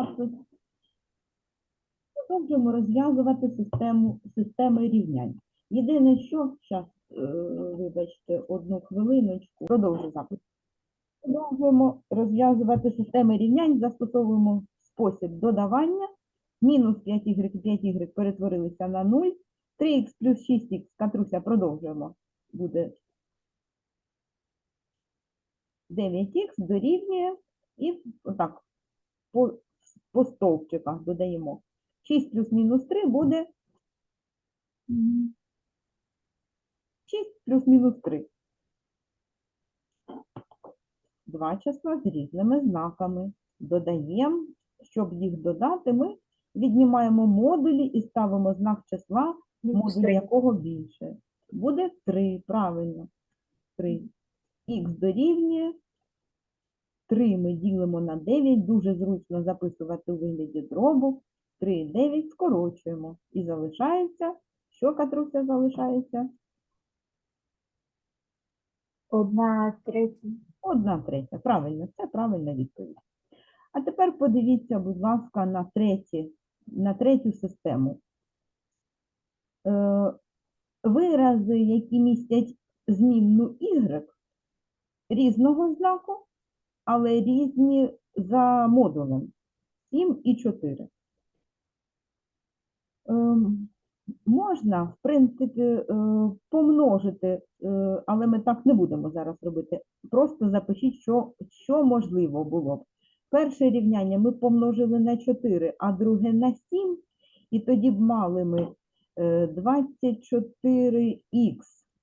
запис. Продовжуємо розв'язувати систему, системи рівнянь. Єдине, що зараз, вибачте, одну хвилиночку, продовжу запис. Продовжуємо розв'язувати системи рівнянь, застосовуємо спосіб додавання. Мінус 5y, 5y перетворилися на 0. 3х плюс 6х, Катруся, продовжуємо. Буде 9х дорівнює і отак по, по стовпчиках додаємо. 6 плюс мінус 3 буде 6 плюс мінус 3. Два числа з різними знаками. Додаємо, щоб їх додати, ми віднімаємо модулі і ставимо знак числа, модуль якого більше. Буде 3, правильно. 3. Х дорівнює 3 ми ділимо на 9, дуже зручно записувати у вигляді дробу. 3 і 9 скорочуємо. І залишається, що Катруся залишається? Одна третя. Одна третя. Правильно, це правильна відповідь. А тепер подивіться, будь ласка, на, треті, на третю систему. Е, вирази, які містять змінну y, різного знаку, але різні за модулем 7 і 4. Ем, можна, в принципі, е, помножити, е, але ми так не будемо зараз робити. Просто запишіть, що, що можливо було б. Перше рівняння ми помножили на 4, а друге на 7, і тоді б мали ми е, 24х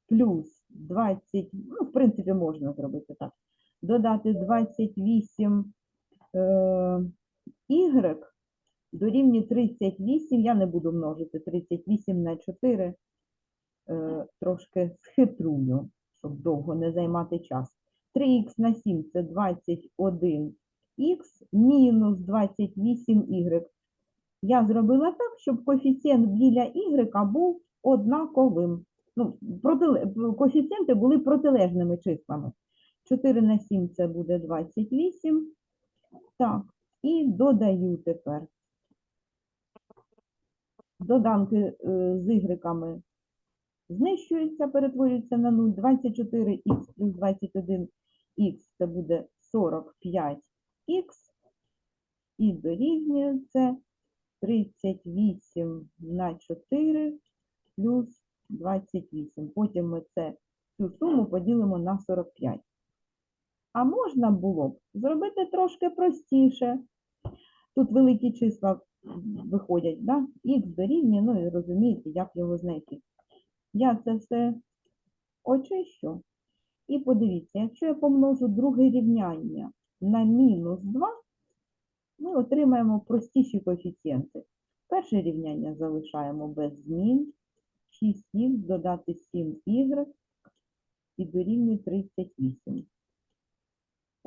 плюс 20, ну, в принципі, можна зробити так. Додати 28 е, y дорівнює 38, я не буду множити 38 на 4, е, трошки схитрую, щоб довго не займати час. 3х на 7 це 21х мінус 28y. Я зробила так, щоб коефіцієнт біля y був однаковим. Ну, протиле... Коефіцієнти були протилежними числами. 4 на 7 це буде 28. Так, і додаю тепер. Доданки е, з ігреками знищуються, перетворюються на 0. 24х плюс 21х це буде 45х. І дорівнює це 38 на 4 плюс 28. Потім ми це, цю суму поділимо на 45. А можна було б зробити трошки простіше. Тут великі числа виходять, да? х дорівнює, ну і розумієте, як його знайти. Я це все очищу. І подивіться, якщо я помножу друге рівняння на мінус 2, ми отримаємо простіші коефіцієнти. Перше рівняння залишаємо без змін. 6х додати 7y і дорівнює 38.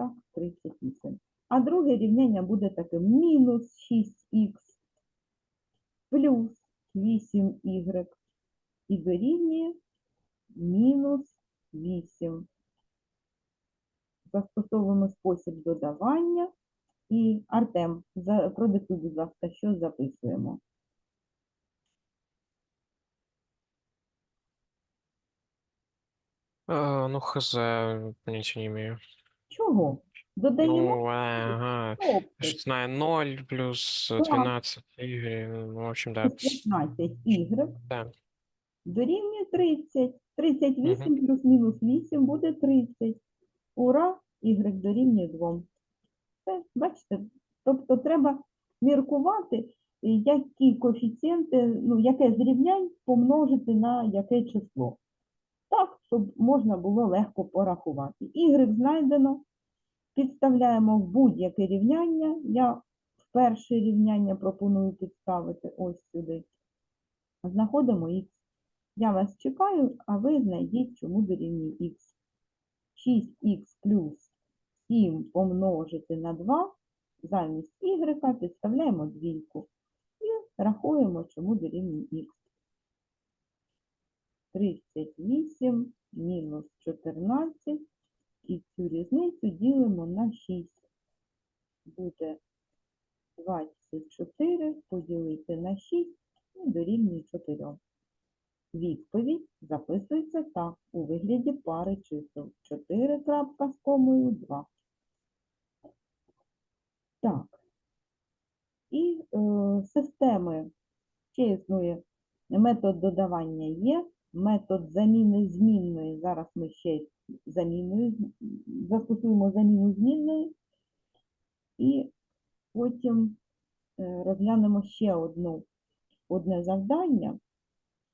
Так, 38. А друге рівняння буде таким мінус 6х плюс 8y і дорівнює мінус 8. Застосовуємо спосіб додавання. І Артем, продиктуй, будь ласка, що записуємо. Э, ну, хз, понятия не имею. Чого? Додаємо Ну, ага. стовпчик. Что знаю, 0 плюс Так. 12 y, ну, в общем, да. 15 y Да. дорівнює 30. 38 плюс мінус 8 буде 30. Ура, y дорівнює 2. Все, бачите? Тобто треба міркувати, які коефіцієнти, ну, яке з рівнянь помножити на яке число. Так, щоб можна було легко порахувати. Y знайдено, підставляємо в будь-яке рівняння. Я в перше рівняння пропоную підставити ось сюди. Знаходимо х. Я вас чекаю, а ви знайдіть, чому дорівнює х. 6х плюс 7 помножити на 2, замість y підставляємо двійку і рахуємо, чому дорівнює х. 38 мінус 14, і цю різницю ділимо на 6. Буде 24 поділити на 6 і дорівнює 4. Відповідь записується так, у вигляді пари чисел. 4 крапка з комою 2. Так. І е, системи ще існує метод додавання є, метод заміни змінної. Зараз ми ще заміною застосуємо заміну змінної. І потім е, розглянемо ще одну, одне завдання,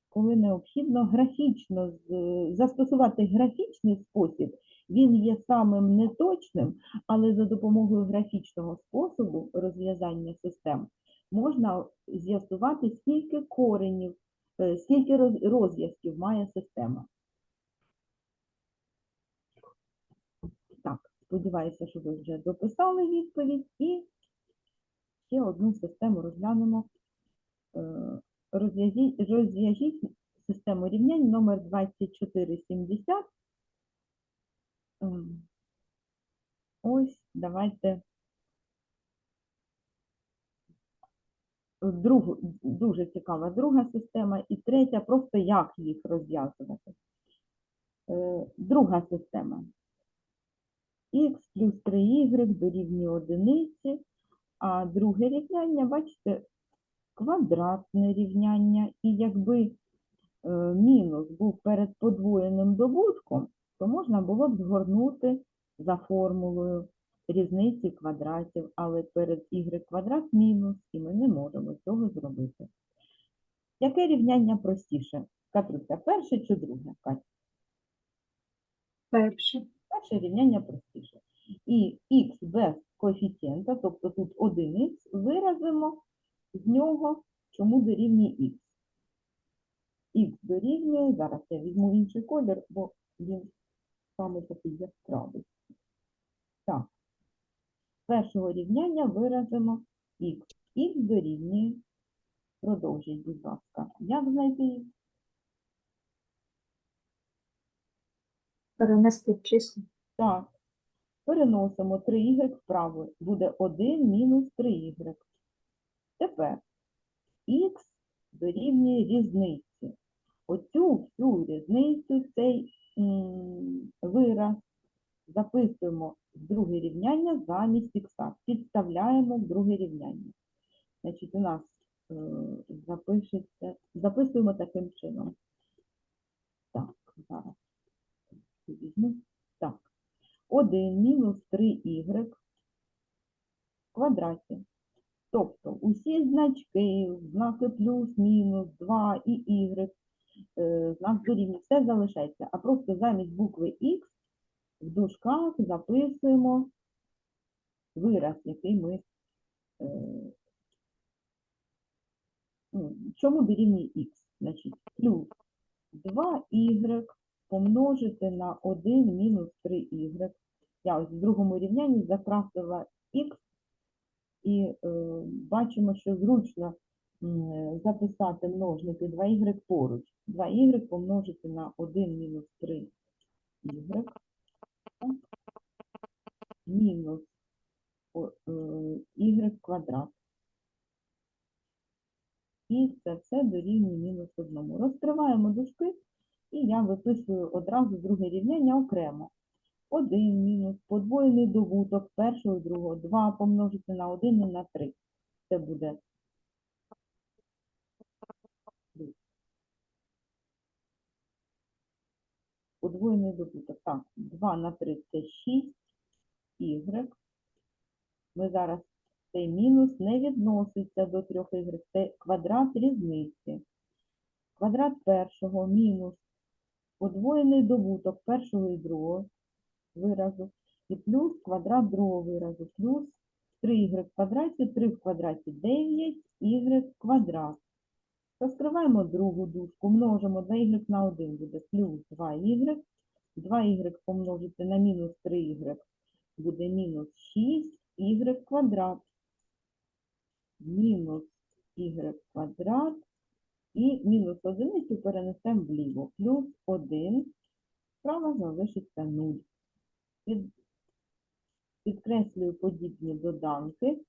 коли необхідно графічно застосувати графічний спосіб. Він є самим неточним, але за допомогою графічного способу розв'язання систем можна з'ясувати, скільки коренів, скільки розв'язків має система. Так, сподіваюся, що ви вже дописали відповідь і ще одну систему розглянемо. Е, Розв'яжіть систему рівнянь номер 2470. Ем, Ось, давайте другу, дуже цікава друга система, і третя, просто як їх розв'язувати. Е, Друга система. х плюс 3y дорівнює одиниці, а друге рівняння, бачите, квадратне рівняння, і якби е, мінус був перед подвоєним добутком, то можна було б згорнути за формулою різниці квадратів, але перед y квадрат мінус, і ми не можемо цього зробити. Яке рівняння простіше? Катруся, перше чи друге? Катя? Перше. Перше рівняння простіше. І х без коефіцієнта, тобто тут 1х, виразимо з нього, чому дорівнює х. Х дорівнює, зараз я візьму інший колір, бо він саме такий яскравий. Так, першого рівняння виразимо х. Х дорівнює, продовжіть, будь ласка, як знайти х? Перенести в число. Так. Переносимо 3y вправо. Буде 1 мінус 3y. Тепер х дорівнює різниці. Оцю всю різницю, цей м, вираз записуємо в друге рівняння замість х. Підставляємо в друге рівняння. Значить, у нас е, запишеться, записуємо таким чином. Так, зараз візьму. Так. 1 мінус 3y в квадраті. Тобто усі значки, знаки плюс, мінус, 2 і y, е, знак дорівнює, все залишається. А просто замість букви Х в дужках записуємо вираз, який ми. е, ну, Чому дорівнює Х? Значить, плюс 2y помножити на 1 мінус 3y. Я ось в другому рівнянні закрасила х, і е, бачимо, що зручно записати множники 2y поруч. 2y помножити на 1 мінус 3y мінус о, е, y квадрат. І це все дорівнює мінус 1. Розкриваємо дужки, і я виписую одразу друге рівняння окремо. 1 мінус подвоєний добуток першого і другого. 2 помножити на 1 і на 3. Це буде подвоєний добуток. Так, 2 на 3 це 6 y. Ми зараз цей мінус не відноситься до 3 y. Це квадрат різниці. Квадрат першого мінус подвоєний добуток першого і другого виразу, і плюс квадрат другого виразу, плюс 3y в квадраті, 3 в квадраті 9, y квадрат. Розкриваємо другу дужку, множимо 2y на 1 буде плюс 2y, 2y помножити на мінус 3y буде мінус 6y квадрат, мінус y квадрат, і мінус одиницю перенесемо вліво. Плюс 1, справа залишиться 0. Під, підкреслюю подібні доданки.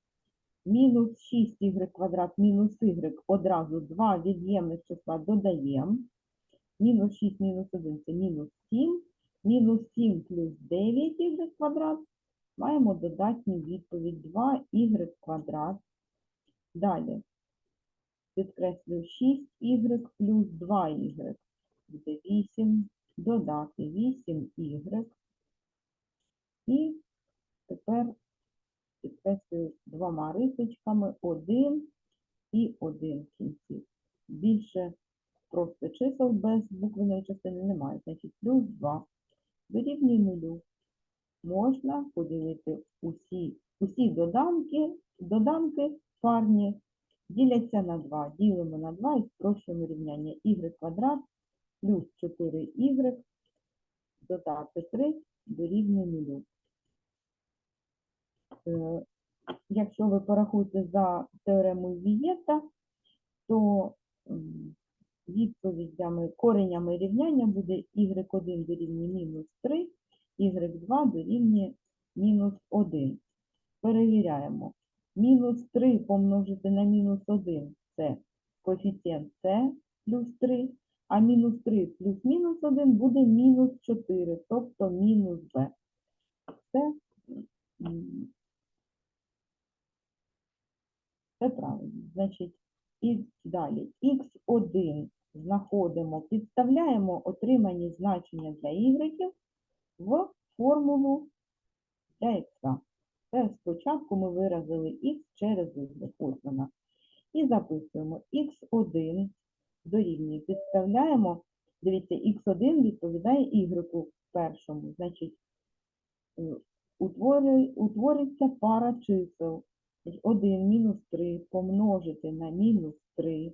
Мінус 6y квадрат мінус y одразу два від'ємних числа додаємо. Мінус 6 мінус 1 це мінус 7. Мінус 7 плюс 9y квадрат. Маємо додатню відповідь 2y квадрат. Далі підкреслюю 6y плюс 2y. Буде 8. Додати 8y. І тепер підкреслюю двома рисочками один і один кінці. Більше просто чисел без буквеної частини немає. Значить, плюс 2 дорівнює нулю. Можна поділити усі усі доданки, доданки парні діляться на 2. Ділимо на 2 і спрощуємо рівняння y квадрат плюс 4y додати 3 дорівнює 0. Якщо ви порахуєте за теоремою Вієта, то відповідями, коренями рівняння буде y1 дорівнює мінус 3, y2 дорівнює мінус 1. Перевіряємо. Мінус 3 помножити на мінус 1 – це коефіцієнт c плюс 3, а мінус 3 плюс мінус 1 буде мінус 4, тобто мінус b. Це, м, це правильно. Значить, і далі х1 знаходимо, підставляємо отримані значення для y в формулу для х. Це спочатку ми виразили х через y. Ось вона. І записуємо х1 дорівнює. Підставляємо, дивіться, х1 відповідає y першому. Значить, е, утворює- утвориться пара чисел. 1 мінус 3 помножити на мінус 3.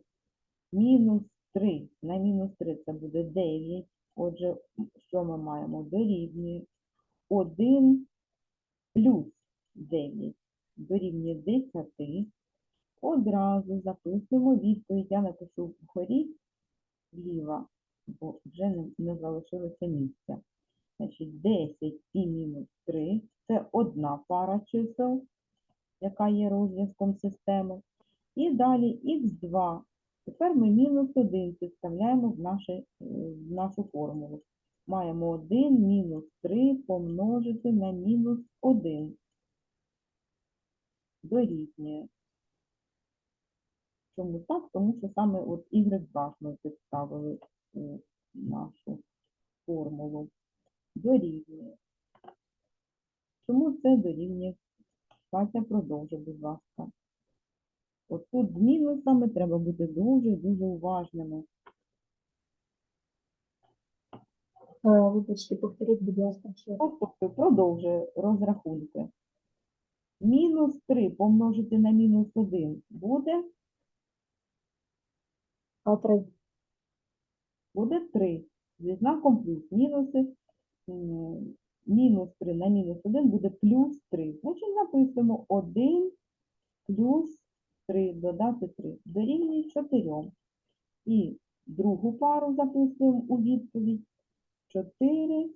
Мінус 3 на мінус 3 це буде 9. Отже, що ми маємо? Дорівнює 1 плюс 9 дорівнює 10. Одразу записуємо відповідь. Я напишу вгорі зліва, бо вже не, не залишилося місця. Значить, 10 і мінус 3 це одна пара чисел, яка є розв'язком системи. І далі х2. Тепер ми мінус 1 підставляємо в, наше, е, в нашу формулу. Маємо 1 мінус 3 помножити на мінус 1. Дорівнює. Чому так? Тому що саме от y2 ми підставили у нашу формулу. Дорівнює. Чому це дорівнює? Катя, продовжуй, будь ласка. От тут з мінусами треба бути дуже-дуже уважними. Е, Вибачте, повторіть, будь ласка, ще. Тобто продовжує розрахунки. Мінус 3 помножити на мінус 1 буде, А три. буде 3. Зі знаком плюс мінуси. Мінус 3 на мінус 1 буде плюс 3. Значить, записуємо 1 плюс 3, додати 3. Дорівнює 4. І другу пару записуємо у відповідь. 4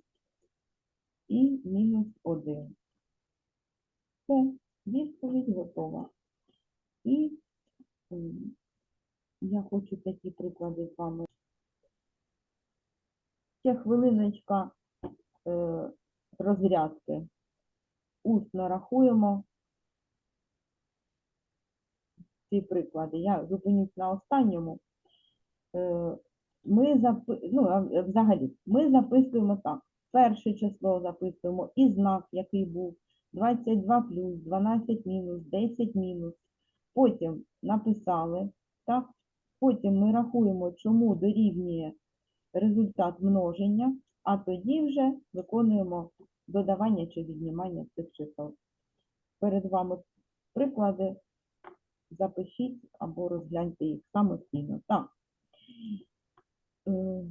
і мінус 1. Все, відповідь готова. І я хочу такі приклади з вами. Ще хвилиночка е, розрядки. Усно рахуємо ці приклади. Я зупинюсь на останньому. Е, ми запи... ну, е, взагалі, ми записуємо так. Перше число записуємо і знак, який був 22 плюс, 12 мінус, 10 мінус. Потім написали, так? Потім ми рахуємо, чому дорівнює результат множення, а тоді вже виконуємо додавання чи віднімання цих чисел. Перед вами приклади, запишіть або розгляньте їх самостійно. Так. Е,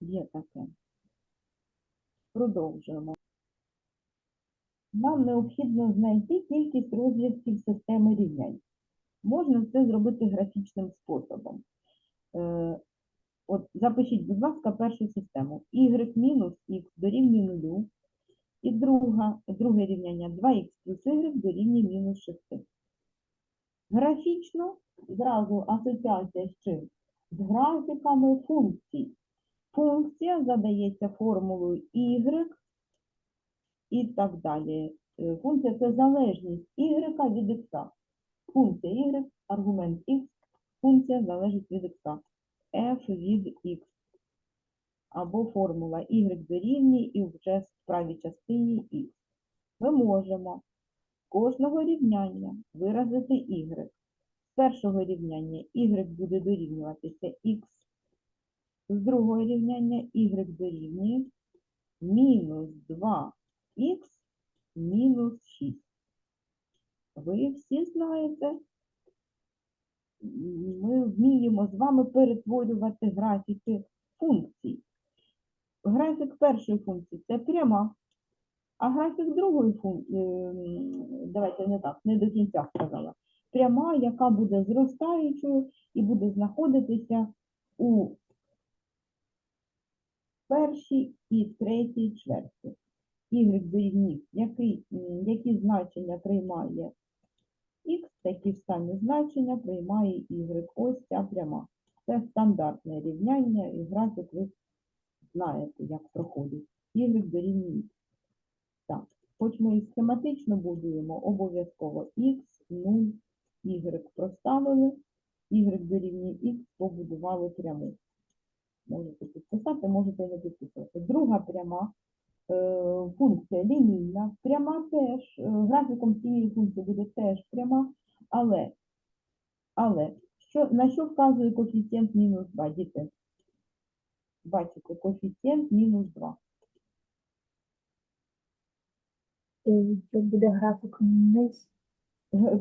Є таке. Продовжуємо. Нам необхідно знайти кількість розв'язків системи рівнянь. Можна це зробити графічним способом. От запишіть, будь ласка, першу систему. y мінус х дорівнює 0. І друга, друге рівняння 2х плюс y дорівнює мінус 6. Графічно зразу асоціація з чим? З графіками функцій. Функція задається формулою y і так далі. Е, Функція це залежність y від x. Функція y, аргумент x, функція залежить від x. f від x. Або формула y дорівнює і вже в правій частині x. Ми можемо з кожного рівняння виразити y. З першого рівняння y буде дорівнюватися x. З другого рівняння y дорівнює мінус 2х мінус 6. Ви всі знаєте, ми вміємо з вами перетворювати графіки функцій. Графік першої функції це пряма, а графік другої функції, давайте не так, не до кінця сказала. Пряма, яка буде зростаючою і буде знаходитися у першій і третій чверті. Y дорівнює, які значення приймає X, такі ж самі значення приймає Y. Ось ця пряма. Це стандартне рівняння і графік ви знаєте, як проходить. Y дорівнює X. Так, хоч ми і схематично будуємо, обов'язково X, 0, Y проставили, Y дорівнює X, побудували пряму. Можете підписати, можете не підписувати. Друга пряма функція лінійна, пряма теж, е, графіком цієї функції буде теж пряма, але, але що, на що вказує коефіцієнт мінус 2, діти? Бачите, коефіцієнт мінус 2. Е, Це буде графік вниз.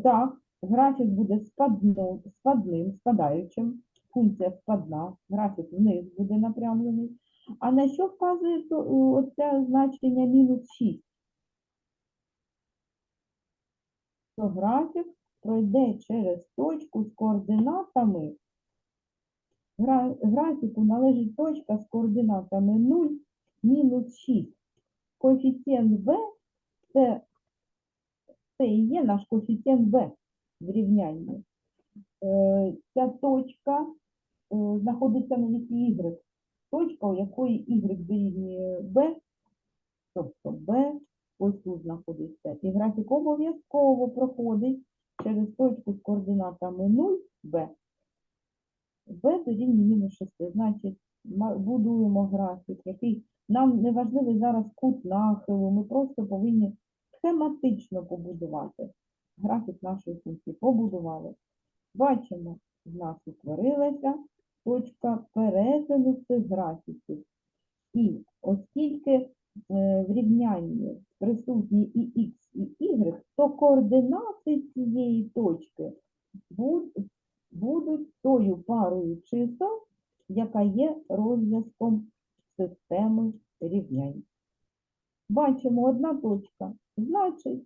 Так, графік буде спадно, спадним, спадаючим, функція спадна, графік вниз буде напрямлений. А на що вказує е, оце значення мінус 6? То графік пройде через точку з координатами. Гра- Графіку належить точка з координатами 0, мінус 6. Коефіцієнт b це це і є наш коефіцієнт b в рівнянні. Е, Ця точка е, знаходиться на вісі y. Точка, у якої y дорівнює b, тобто b ось тут знаходиться. І графік обов'язково проходить через точку з координатами 0, b. b дорівнює мінус 6. Значить, будуємо графік, який нам не важливий зараз кут нахилу, ми просто повинні схематично побудувати. Графік нашої функції побудували. Бачимо, в нас утворилася точка перетину цих графіків. І оскільки е, в рівнянні присутні і х, і y, то координати цієї точки будуть тою парою чисел, яка є розв'язком системи рівнянь. Бачимо одна точка. Значить,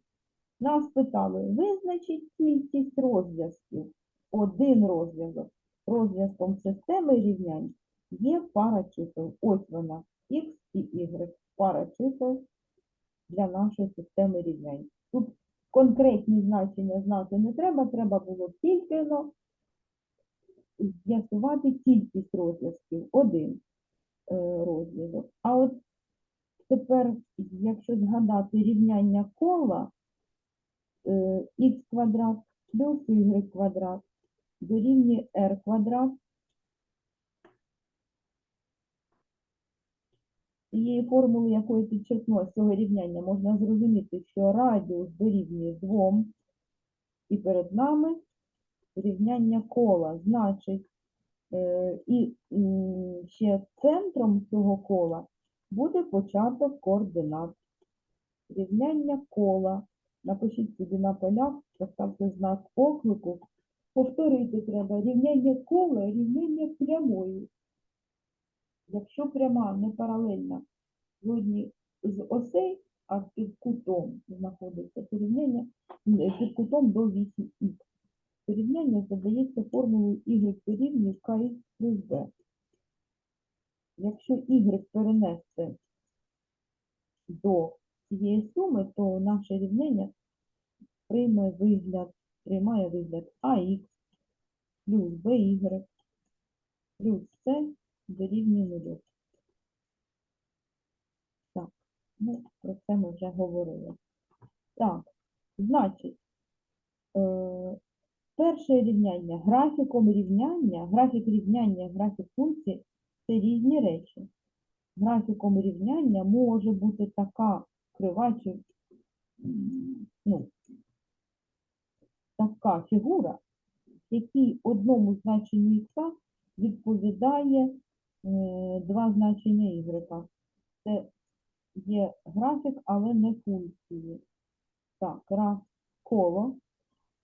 нас питали, визначить кількість розв'язків. Один розв'язок. Розв'язком системи рівнянь є пара чисел. Ось вона, x і y. Пара чисел для нашої системи рівнянь. Тут конкретні значення знати не треба, треба було тільки но з'ясувати кількість розв'язків. Один е, розв'язок. А от Тепер, якщо згадати рівняння кола, х квадрат плюс y квадрат дорівнює r квадрат. Цієї формули, якої підчеркнула цього рівняння, можна зрозуміти, що радіус дорівнює 2, і перед нами рівняння кола. Значить, е, і ще центром цього кола буде початок координат. Рівняння кола. Напишіть собі на полях, поставте знак оклику. Повторити треба рівняння кола, рівняння прямої. Якщо пряма не паралельна жодній з осей, а під кутом знаходиться порівняння м, під кутом до 8х. Порівняння задається формулою y дорівнює kx плюс b. Якщо y перенести до цієї суми, то наше рівняння прийме вигляд приймає вигляд АХ плюс БY плюс С дорівнює нулю. Так, ну, про це ми вже говорили. Так, значить, е, перше рівняння. Графіком рівняння, графік рівняння, графік функції це різні речі. Графіком рівняння може бути така крива чи ну, така фігура, якій одному значенню х відповідає е, два значення y. Це є графік, але не функції. Так, раз коло.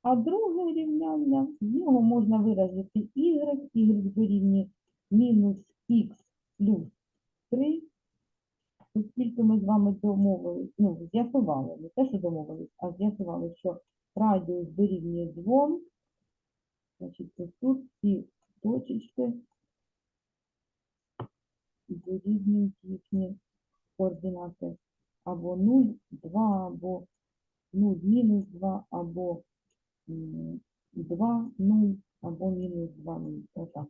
А друге рівняння, з нього можна виразити y, y дорівнює мінус х плюс 3, оскільки ми з вами домовились, ну, з'ясували, не те, що домовились, а з'ясували, що радіус дорівнює 2, значить, ось тут ці точечки дорівнюють їхні координати або 0, 2, або 0, мінус 2, або 2, 0, або мінус 2, 0. Отак.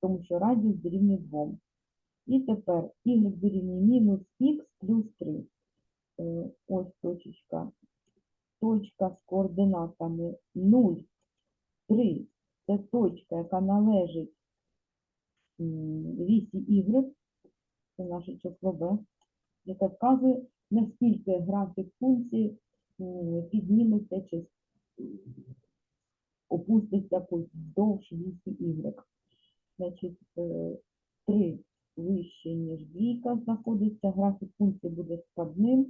Тому що радіус дорівнює 2. І тепер y дорівнює мінус х плюс 3. Е, Ось точечка. Точка з координатами 0, 3. Це точка, яка належить вісі y, це наше число b, яке вказує, наскільки графік функції підніметься чи опуститься вздовж вісі y. Значить, 3 вище, ніж двійка знаходиться, графік функції буде складним.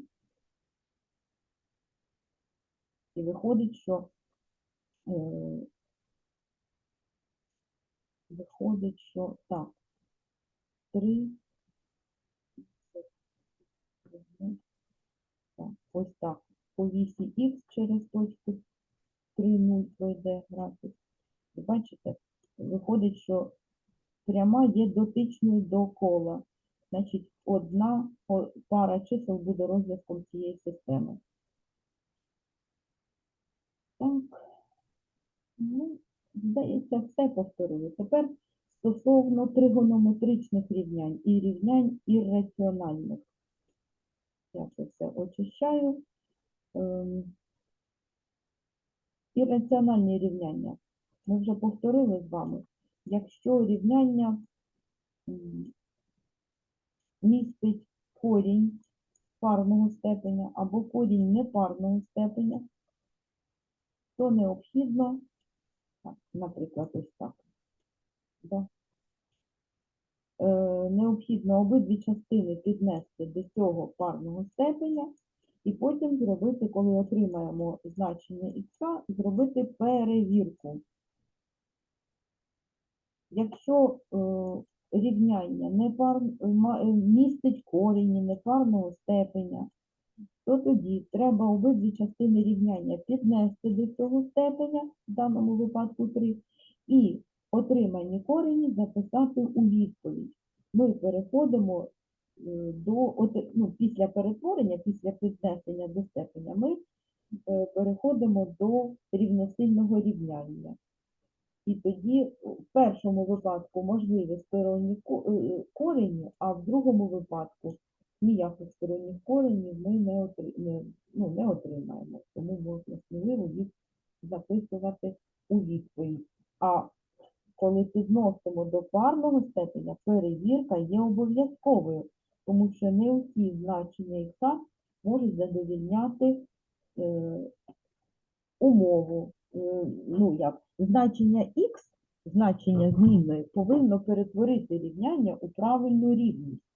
І виходить, що е, виходить, що так, 3 так, ось так. По вісі х через точку 3, 0 пройде графік. І бачите, виходить, що пряма є дотичною до кола. Значить, одна пара чисел буде розв'язком цієї системи. Так. Ну, здається, все повторили. Тепер стосовно тригонометричних рівнянь і рівнянь ірраціональних. Я це все очищаю. Ем, Ірраціональні рівняння. Ми вже повторили з вами. Якщо рівняння містить корінь парного степеня або корінь непарного степеня, то необхідно, наприклад, ось так. Да. Е, необхідно обидві частини піднести до цього парного степеня і потім зробити, коли отримаємо значення х, зробити перевірку. Якщо е, рівняння непар... ма- е, містить корені непарного степеня, то тоді треба обидві частини рівняння піднести до цього степеня, в даному випадку 3, і отримані корені записати у відповідь. Ми переходимо е, до, ну, після перетворення, після піднесення до степеня, ми е, переходимо до рівносильного рівняння. І тоді в першому випадку можливі сторонні е, корені, а в другому випадку ніяких сторонніх коренів ми не, отри- не, ну, не отримаємо. Тому можна сміливо їх записувати у відповідь. А коли підносимо до парного степеня, перевірка є обов'язковою, тому що не усі значення х можуть задовільняти е, умову. Е, ну як, значення х, значення змінної, повинно перетворити рівняння у правильну рівність.